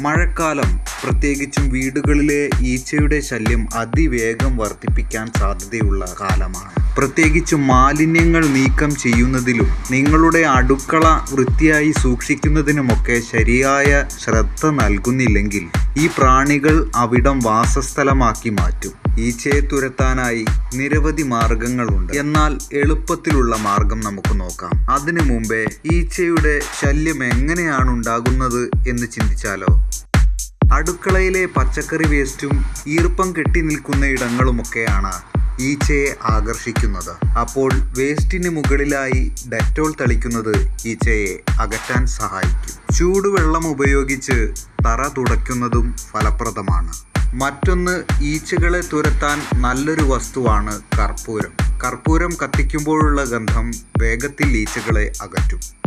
മഴക്കാലം. പ്രത്യേകിച്ചും വീടുകളിലെ ഈച്ചയുടെ ശല്യം അതിവേഗം വർദ്ധിപ്പിക്കാൻ സാധ്യതയുള്ള കാലമാണ്. പ്രത്യേകിച്ചും മാലിന്യങ്ങൾ നീക്കം ചെയ്യുന്നതിലും നിങ്ങളുടെ അടുക്കള വൃത്തിയായി സൂക്ഷിക്കുന്നതിനുമൊക്കെ ശരിയായ ശ്രദ്ധ നൽകുന്നില്ലെങ്കിൽ ഈ പ്രാണികൾ അവിടം വാസസ്ഥലമാക്കി മാറ്റും. ഈച്ചയെ തുരത്താനായി നിരവധി മാർഗങ്ങളുണ്ട്. എന്നാൽ എളുപ്പത്തിലുള്ള മാർഗം നമുക്ക് നോക്കാം. അതിനു മുമ്പേ ഈച്ചയുടെ ശല്യം എങ്ങനെയാണ് ഉണ്ടാകുന്നത് എന്ന് ചിന്തിച്ചാലോ? അടുക്കളയിലെ പച്ചക്കറി വേസ്റ്റും ഈർപ്പം കെട്ടി നിൽക്കുന്ന ഇടങ്ങളുമൊക്കെയാണ് ഈച്ചയെ ആകർഷിക്കുന്നത്. അപ്പോൾ വേസ്റ്റിന് മുകളിലായി ഡെറ്റോൾ തളിക്കുന്നത് ഈച്ചയെ അകറ്റാൻ സഹായിക്കും. ചൂടുവെള്ളം ഉപയോഗിച്ച് തറ തുടയ്ക്കുന്നതും ഫലപ്രദമാണ്. മറ്റൊന്ന് ഈച്ചകളെ തുരത്താൻ നല്ലൊരു വസ്തുവാണ് കർപ്പൂരം. കർപ്പൂരം കത്തിക്കുമ്പോഴുള്ള ഗന്ധം വേഗത്തിൽ ഈച്ചകളെ അകറ്റും.